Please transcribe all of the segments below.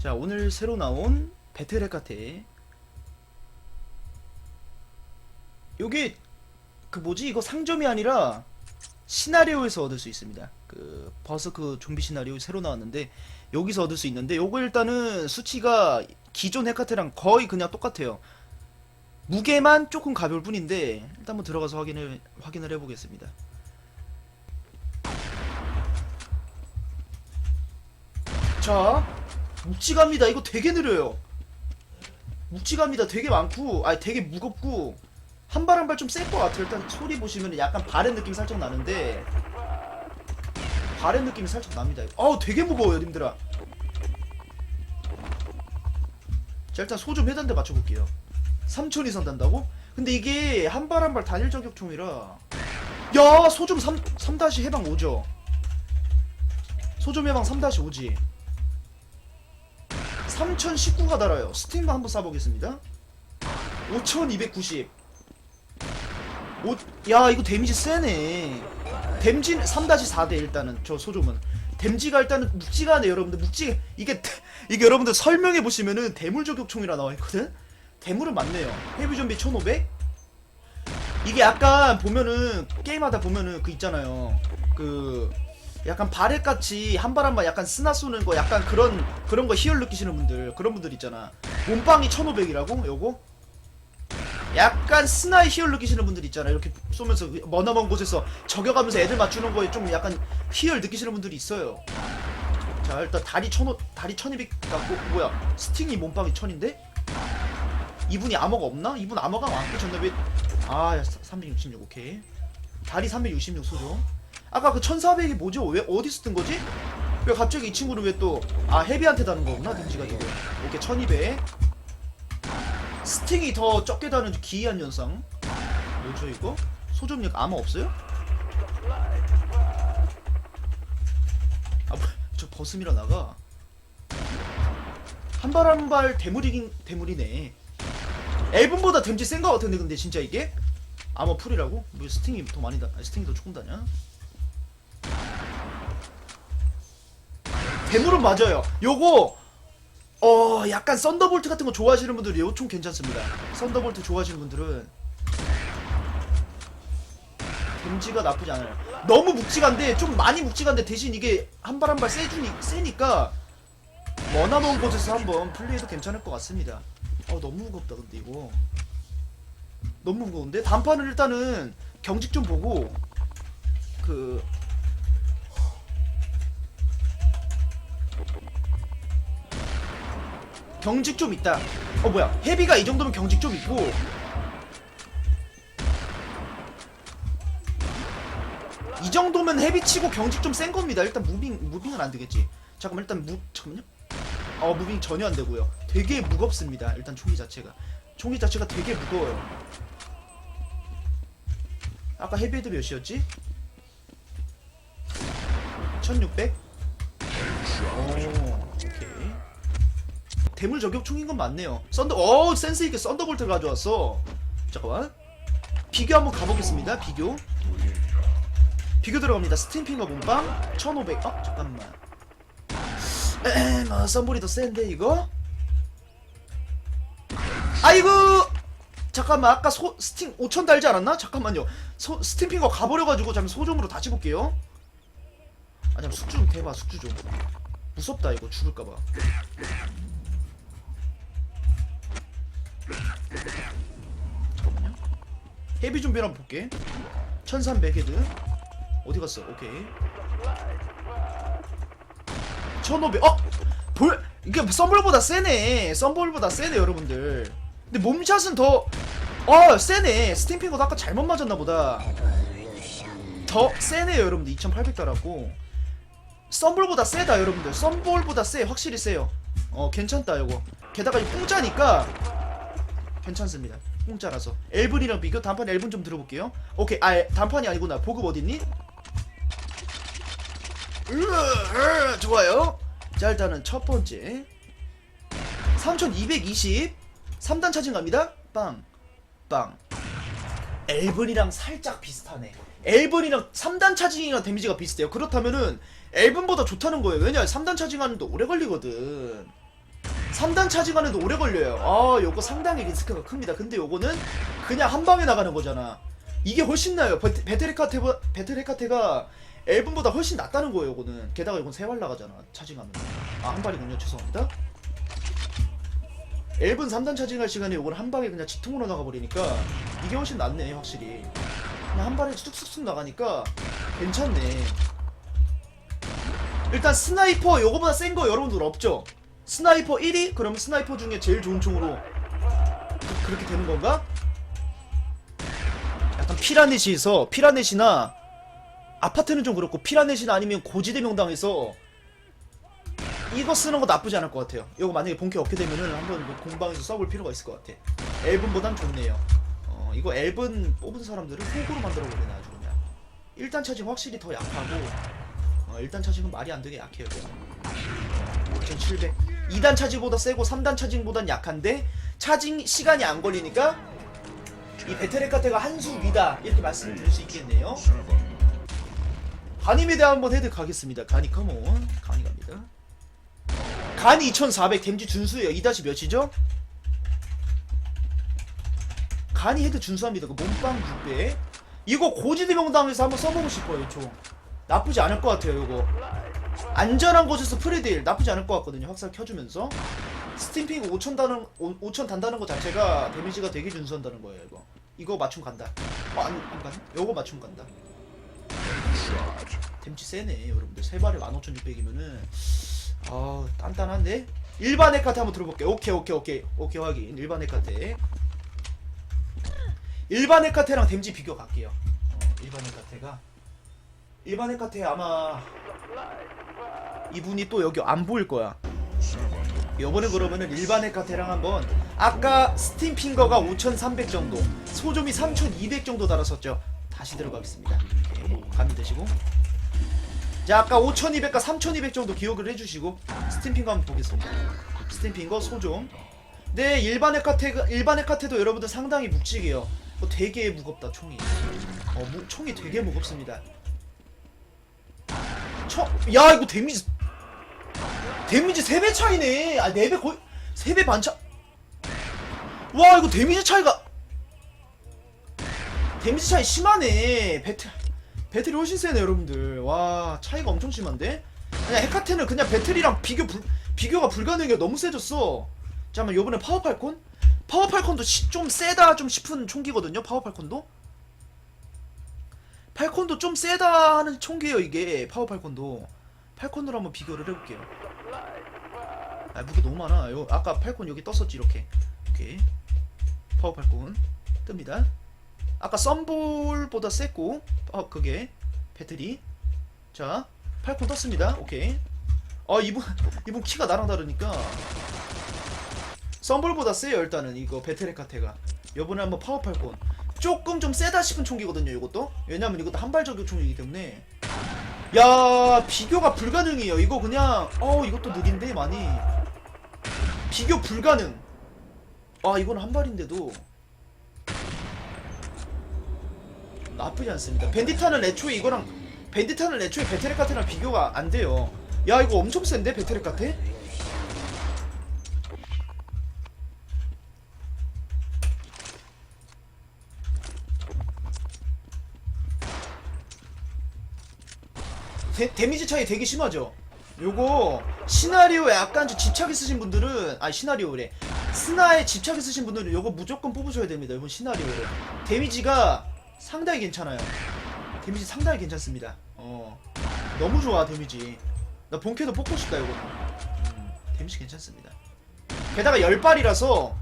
자 오늘 새로 나온 배틀 헤카테. 요게 그 뭐지? 이거 상점이 아니라 시나리오에서 얻을 수 있습니다. 그 버스크 좀비 시나리오 새로 나왔는데 여기서 얻을 수 있는데 요거 일단은 수치가 기존 헤카테랑 거의 그냥 똑같아요. 무게만 조금 가벼울 뿐인데 일단 한번 들어가서 확인을 확인을 해보겠습니다. 자 묵직합니다. 이거 되게 느려요. 묵직합니다. 되게 많고, 아 되게 무겁고 한 발 한 발 좀 셀 것 같아요. 일단 소리 보시면 약간 바렌 느낌 살짝 나는데 바렌 느낌이 살짝 납니다. 어우 되게 무거워요, 님들아. 자 일단 소좀 해단대 맞춰볼게요. 3천 이상 단다고? 근데 이게 한 발 한 발 단일 저격총이라 야 소좀 3, 3 해방 5죠 소좀 해방 3-5지 3019가 달아요. 스팀만 한번 쏴보겠습니다. 5290. 오, 야, 이거 데미지 세네. 댐지 3-4대 일단은 저 소좀은. 댐지가 일단은 묵지가 네 여러분들. 묵지 이게 이게 여러분들 설명해 보시면은 대물 저격총이라 나와 있거든. 대물은 맞네요. 헤비 좀비 1500. 이게 약간 보면은 게임하다 보면은 그 있잖아요. 그 약간 바렛같이 한 발 한 발 약간 쓰나 쏘는 거 약간 그런 그런 거 희열 느끼시는 분들 그런 분들 있잖아. 몸빵이 1500이라고? 요거? 약간 스나의 희열 느끼시는 분들 있잖아. 이렇게 쏘면서 머나먼 곳에서 저격하면서 애들 맞추는 거에 좀 약간 희열 느끼시는 분들이 있어요. 자 일단 다리 1500 다리 1200 갖고 뭐야? 스팅이 몸빵이 1000인데? 이분이 암호가 없나? 이분 암호가 안 깨졌나 왜? 아 366 오케이. 다리 366 소죠 아까 그 1400이 뭐죠? 왜 어디서 뜬 거지? 왜 갑자기 이 친구는 왜 또 아 헤비한테 다는 거구나 딘지가 지금 오케이 1200 스팅이 더 적게 다는 기이한 현상 뭐죠 이거? 소점력 아마 없어요? 아저 버스미러 나가 한 발 한 발 대물이긴 대물이네 앨범보다 댐지 센 거 같은데 근데 진짜 이게? 아마 풀이라고? 뭐 스팅이 더 많이 다 스팅이 더 조금 다냐? 대물은 맞아요. 요거 어 약간 썬더볼트 같은 거 좋아하시는 분들이 요총 괜찮습니다. 썬더볼트 좋아하시는 분들은 댐지가 나쁘지 않아요. 너무 묵직한데 좀 많이 묵직한데 대신 이게 한 발 한 발 세주니 세니까 머나먼 곳에서 한번 플레이해도 괜찮을 것 같습니다. 어 너무 무겁다 근데 이거 너무 무거운데 단판은 일단은 경직 좀 보고 그 경직 좀 있다. 어 뭐야? 헤비가 이 정도면 경직 좀 있고. 이 정도면 헤비 치고 경직 좀 센 겁니다. 일단 무빙 무빙은 안 되겠지. 잠깐만 일단 무 잠깐만요. 어 무빙 전혀 안 되고요. 되게 무겁습니다. 일단 총기 자체가 총기 자체가 되게 무거워요. 아까 헤비헤드 몇이었지? 1600? 오. 대물 저격총인 건 맞네요. 썬더, 어 센스 있게 썬더볼트 가져왔어. 잠깐만. 비교 한번 가보겠습니다. 비교. 비교 들어갑니다. 스팀핑과 몸빵 1500. 어 잠깐만. 에뭐 썬볼이 더 센데 이거? 아이고. 잠깐만 아까 소 스팅 5000 달지 않았나? 잠깐만요. 소, 스팀핑거 가버려가지고 잠깐 소점으로 다시 볼게요. 아니 숙주 좀 대봐 숙주 좀. 무섭다 이거 죽을까봐. 잠깐만요. 헤비 좀비 한번 볼게. 1300 헤드. 어디 갔어? 오케이. 1500. 어! 볼 이게 썬볼보다 세네. 썬볼보다 세네 여러분들. 근데 몸샷은 더 어, 세네. 스팀핑거도 아까 잘못 맞았나 보다. 더 세네요, 여러분들. 2800 달았고. 썬볼보다 세다, 여러분들. 썬볼보다 세. 확실히 세요. 어, 괜찮다, 이거. 게다가 이 공짜니까 괜찮습니다. 공짜라서. 엘븐이랑 비교 단판 엘븐 좀 들어볼게요. 오케이. 아, 단판이 아니구나. 보급 어딨니? 좋아요. 자, 일단은 첫 번째. 3220 3단 차징 갑니다. 빵. 빵. 엘븐이랑 살짝 비슷하네. 엘븐이랑 3단 차징이랑 데미지가 비슷해요. 그렇다면은 엘븐보다 좋다는 거예요. 왜냐? 3단 차징하는데 오래 걸리거든. 3단 차징하는데 오래 걸려요. 아, 요거 상당히 리스크가 큽니다. 근데 요거는 그냥 한 방에 나가는 거잖아. 이게 훨씬 나아요. 베- 베테레카테 베테레카테가 앨범보다 훨씬 낫다는 거예요, 요거는. 게다가 이건 세발 나가잖아. 차징하면. 아, 한 발이군요. 죄송합니다. 앨범 3단 차징할 시간에 요걸 한 방에 그냥 직통으로 나가버리니까 이게 훨씬 낫네, 확실히. 그냥 한 발에 쑥쑥쑥 나가니까 괜찮네. 일단 스나이퍼 요거보다 센 거 여러분들 없죠? 스나이퍼 1위? 그럼 스나이퍼 중에 제일 좋은 총으로 그- 그렇게 되는 건가? 약간 피라넷이서 피라넷이나 아파트는 좀 그렇고 피라넷이나 아니면 고지대 명당에서 이거 쓰는 거 나쁘지 않을 것 같아요. 이거 만약에 본캐 얻게 되면은 한번 뭐 공방에서 써볼 필요가 있을 것 같아. 앨범보단 좋네요. 어, 이거 앨범 뽑은 사람들을 호구로 만들어버리네 아주 그냥. 일단 차징 확실히 더 약하고 어, 일단 차징은 말이 안 되게 약해요. 이거. 5700 2단 차징보다 세고 3단 차징보단 약한데 차징 시간이 안 걸리니까 이 베테레카테가 한 수 위다 이렇게 말씀드릴 수 있겠네요. 간이 미대 한번 헤드 가겠습니다. 간이 컴온. 간이 갑니다. 간이 2400 댐지 준수예요. 2 다시 몇이죠? 간이 헤드 준수합니다. 그 몸빵 600 이거 고지대 명당에서 한번 써보고 싶어요 총. 나쁘지 않을 것 같아요 이거 안전한 곳에서 프리딜 나쁘지 않을 것 같거든요. 확살 켜주면서 스팀핑 5천 다는 5천 단다는 것 자체가 데미지가 되게 준수한다는 거예요. 이거 이거 맞춤 간다. 어, 안, 안 가네? 요거 맞춤 간다. 댐지 세네 여러분들 세 발에 15,600이면은 아 단단한데 일반 에카테 한번 들어볼게요. 오케이 오케이 오케이 오케이 확인 일반 에카테 일반 에카테랑 댐지 비교 갈게요. 어, 일반 에카테가 일반 에카테 아마 이분이 또 여기 안 보일 거야. 요번에 그러면은 일반 에카테랑 한번 아까 스팀 핑거가 5,300 정도, 소점이 3,200 정도 달았었죠. 다시 들어가겠습니다. 오케이, 감이 되시고. 자, 아까 5,200과 3,200 정도 기억을 해주시고 스팀 핑거 한번 보겠습니다. 스팀 핑거 소점. 네, 일반 에카테가 일반 에카테도 여러분들 상당히 묵직해요. 어, 되게 무겁다 총이. 어, 무, 총이 되게 무겁습니다. 쳐, 야 이거 데미지 데미지 3배 차이네. 아 4배 거의 3배 반 차. 와 이거 데미지 차이가. 데미지 차이 심하네. 배틀 배틀이 훨씬 세네 여러분들. 와 차이가 엄청 심한데? 그냥 헤카테는 그냥 배틀이랑 비교 불, 비교가 불가능해. 너무 세졌어. 잠깐만 요번에 파워팔콘? 파워팔콘도 시, 좀 세다 좀 싶은 총기거든요 파워팔콘도? 팔콘도 좀 세다 하는 총기예요 이게 파워 팔콘도 팔콘으로 한번 비교를 해볼게요. 아 무게 너무 많아. 요 아까 팔콘 여기 떴었지 이렇게. 오케이. 파워 팔콘. 뜹니다. 아까 썬볼보다 셌고 어 그게. 배터리. 자 팔콘 떴습니다. 오케이. 어 이분 이분 키가 나랑 다르니까. 썬볼보다 세요 일단은. 이거 베테레카테가. 요번에 한번 파워 팔콘. 조금 좀 세다 싶은 총기거든요 이것도. 왜냐면 이것도 한발 저격 총이기 때문에 야 비교가 불가능해요. 이거 그냥 어 이것도 느린데 많이. 비교 불가능. 아 이건 한 발인데도. 나쁘지 않습니다. 밴디타는 애초에 이거랑 밴디타는 애초에 베테레카테랑 비교가 안 돼요. 야 이거 엄청 센데 베테레카테 데, 데미지 차이 되게 심하죠. 요거 시나리오에 약간 좀 집착 있으신 분들은 아니 시나리오래 스나에 집착 있으신 분들은 요거 무조건 뽑으셔야 됩니다. 이번 시나리오를 데미지가 상당히 괜찮아요. 데미지 상당히 괜찮습니다. 어 너무 좋아 데미지. 나 본캐도 뽑고 싶다 이거. 음, 데미지 괜찮습니다. 게다가 10발이라서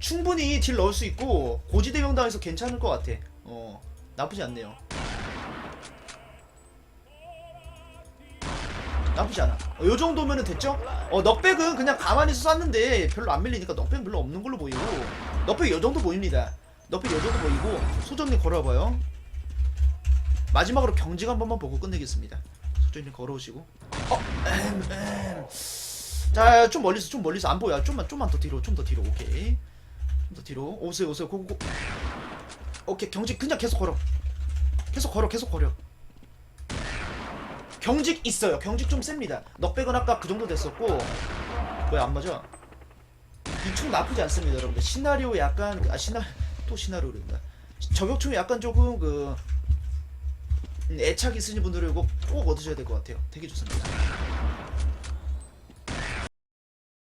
충분히 딜 넣을 수 있고 고지대 명당에서 괜찮을 것 같아. 어 나쁘지 않네요. 나쁘지 않아. 어, 요 정도면은 됐죠? 어, 넉백은 그냥 가만히서 쐈는데 별로 안 밀리니까 넉백 별로 없는 걸로 보이고 넉백 요 정도 보입니다. 넉백 요 정도 보이고 소정님 걸어봐요. 마지막으로 경직 한 번만 보고 끝내겠습니다. 소정님 걸어오시고. 어, 엠, 엠. 자, 좀 멀리서 좀 멀리서 안 보여. 좀만 좀만 더 뒤로, 좀 더 뒤로. 오케이. 좀 더 뒤로. 오세요, 오세요. 고고. 오케이, 경직 그냥 계속 걸어. 계속 걸어, 계속 걸어. 경직 있어요. 경직 좀 셉니다. 넉백은 아까 그 정도 됐었고 뭐야 안 맞아? 이총 나쁘지 않습니다 여러분들 시나리오 약간 아 시나 또 시나리오입니다 저격총이 약간 조금 그 음, 애착 있으신 분들은 이거 꼭 얻으셔야 될 것 같아요 되게 좋습니다